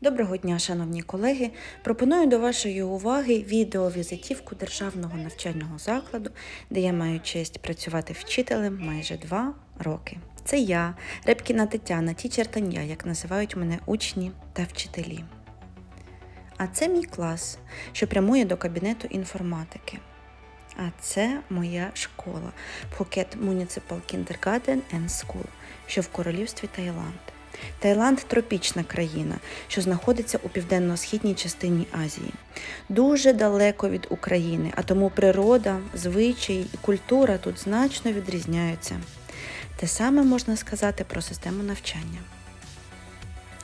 Доброго дня, шановні колеги. Пропоную до вашої уваги відеовізитівку державного навчального закладу, де я маю честь працювати вчителем майже два роки. Це я, Репкіна Тетяна, тічер Таня, як називають мене учні та вчителі. А це мій клас, що прямує до кабінету інформатики. А це моя школа Phuket Municipal Kindergarten and School, що в королівстві Таїланд. Таїланд тропічна країна, що знаходиться у південно-східній частині Азії. Дуже далеко від України, а тому природа, звичаї і культура тут значно відрізняються. Те саме можна сказати про систему навчання.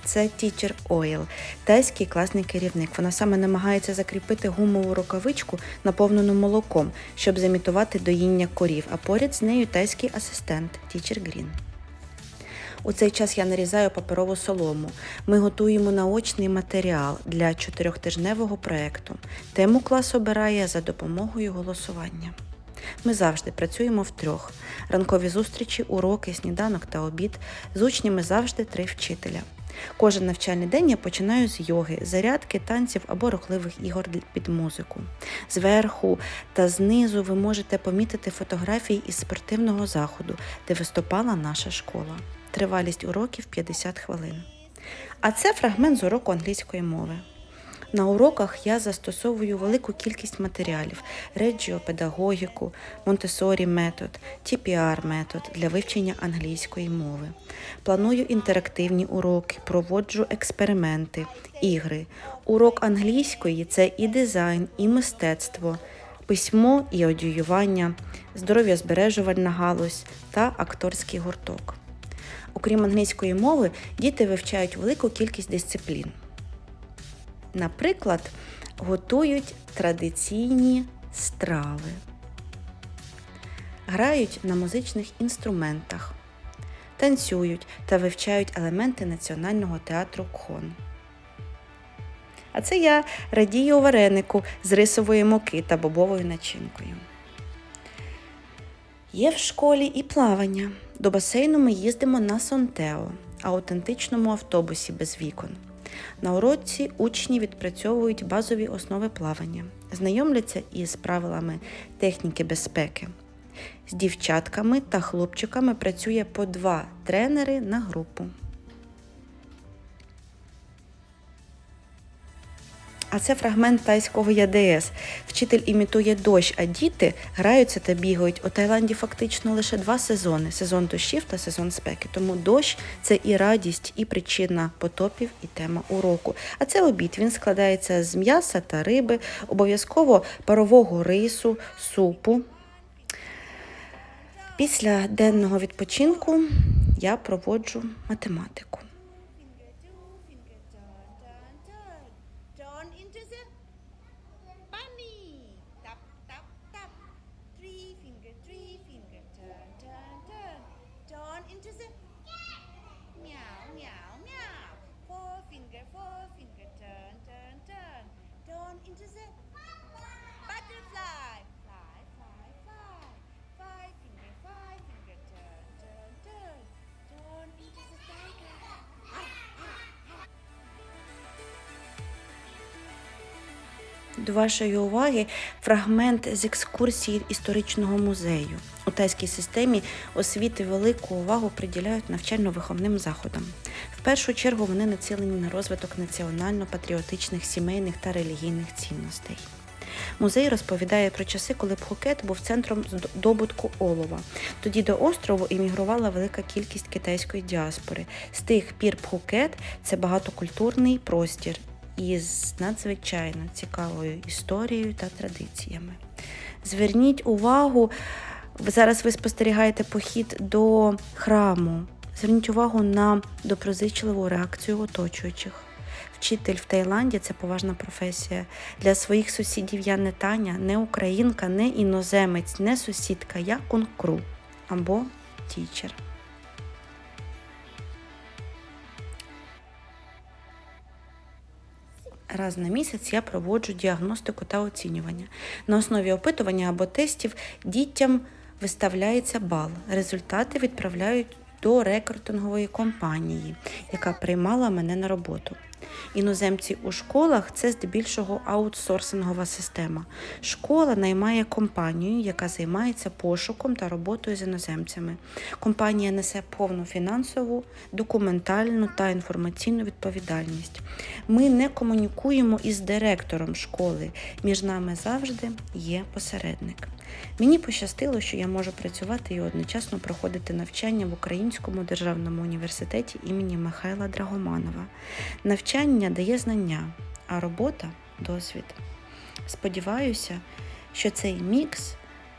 Це Teacher Oil, тайський класний керівник. Вона саме намагається закріпити гумову рукавичку, наповнену молоком, щоб замітувати доїння корів, а поряд з нею тайський асистент Teacher Green. У цей час я нарізаю паперову солому. Ми готуємо наочний матеріал для чотирьохтижневого проєкту. Тему клас обирає за допомогою голосування. Ми завжди працюємо втрьох. Ранкові зустрічі, уроки, сніданок та обід. З учнями завжди три вчителя. Кожен навчальний день я починаю з йоги, зарядки, танців або рухливих ігор під музику. Зверху та знизу ви можете помітити фотографії із спортивного заходу, де виступала наша школа. Тривалість уроків 50 хвилин. А це фрагмент з уроку англійської мови. На уроках я застосовую велику кількість матеріалів: реджіо, педагогіку, Монтесорі метод, TPR метод для вивчення англійської мови. Планую інтерактивні уроки, проводжу експерименти, ігри. Урок англійської це і дизайн, і мистецтво, письмо і одіювання, здоров'я збережувальна галузь та акторський гурток. Окрім англійської мови, діти вивчають велику кількість дисциплін. Наприклад, готують традиційні страви, грають на музичних інструментах, танцюють та вивчають елементи національного театру Кхон. А це я радію варенику з рисової муки та бобовою начинкою. Є в школі і плавання. До басейну ми їздимо на Сонтео, аутентичному автобусі без вікон. На уроці учні відпрацьовують базові основи плавання, знайомляться із правилами техніки безпеки. З дівчатками та хлопчиками працює по два тренери на групу. А це фрагмент тайського ЯДС. Вчитель імітує дощ, а діти граються та бігають. У Таїланді фактично лише два сезони: сезон дощів та сезон спеки. Тому дощ це і радість, і причина потопів, і тема уроку. А це обід. Він складається з м'яса та риби, обов'язково парового рису, супу. Після денного відпочинку я проводжу математику. వచ్చేసి До вашої уваги фрагмент з екскурсії історичного музею. У тайській системі освіти велику увагу приділяють навчально-виховним заходам. В першу чергу вони націлені на розвиток національно-патріотичних, сімейних та релігійних цінностей. Музей розповідає про часи, коли Пхукет був центром здобутку олова. Тоді до острову іммігрувала велика кількість китайської діаспори. З тих пір Пхукет це багатокультурний простір із надзвичайно цікавою історією та традиціями. Зверніть увагу, зараз ви спостерігаєте похід до храму. Зверніть увагу на доброзичливу реакцію оточуючих. Вчитель в Таїланді це поважна професія. Для своїх сусідів я не Таня, не українка, не іноземець, не сусідка, я кункру або тічер. Раз на місяць я проводжу діагностику та оцінювання. На основі опитування або тестів дітям виставляється бал. Результати відправляють до рекрутингової компанії, яка приймала мене на роботу. Іноземці у школах це здебільшого аутсорсингова система. Школа наймає компанію, яка займається пошуком та роботою з іноземцями. Компанія несе повну фінансову, документальну та інформаційну відповідальність. Ми не комунікуємо із директором школи. Між нами завжди є посередник. Мені пощастило, що я можу працювати і одночасно проходити навчання в Українському державному університеті імені Михайла Драгоманова. Навчання дає знання, а робота досвід. Сподіваюся, що цей мікс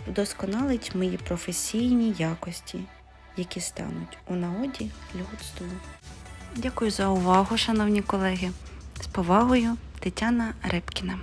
вдосконалить мої професійні якості, які стануть у нагоді людству. Дякую за увагу, шановні колеги. З повагою, Тетяна Репкіна.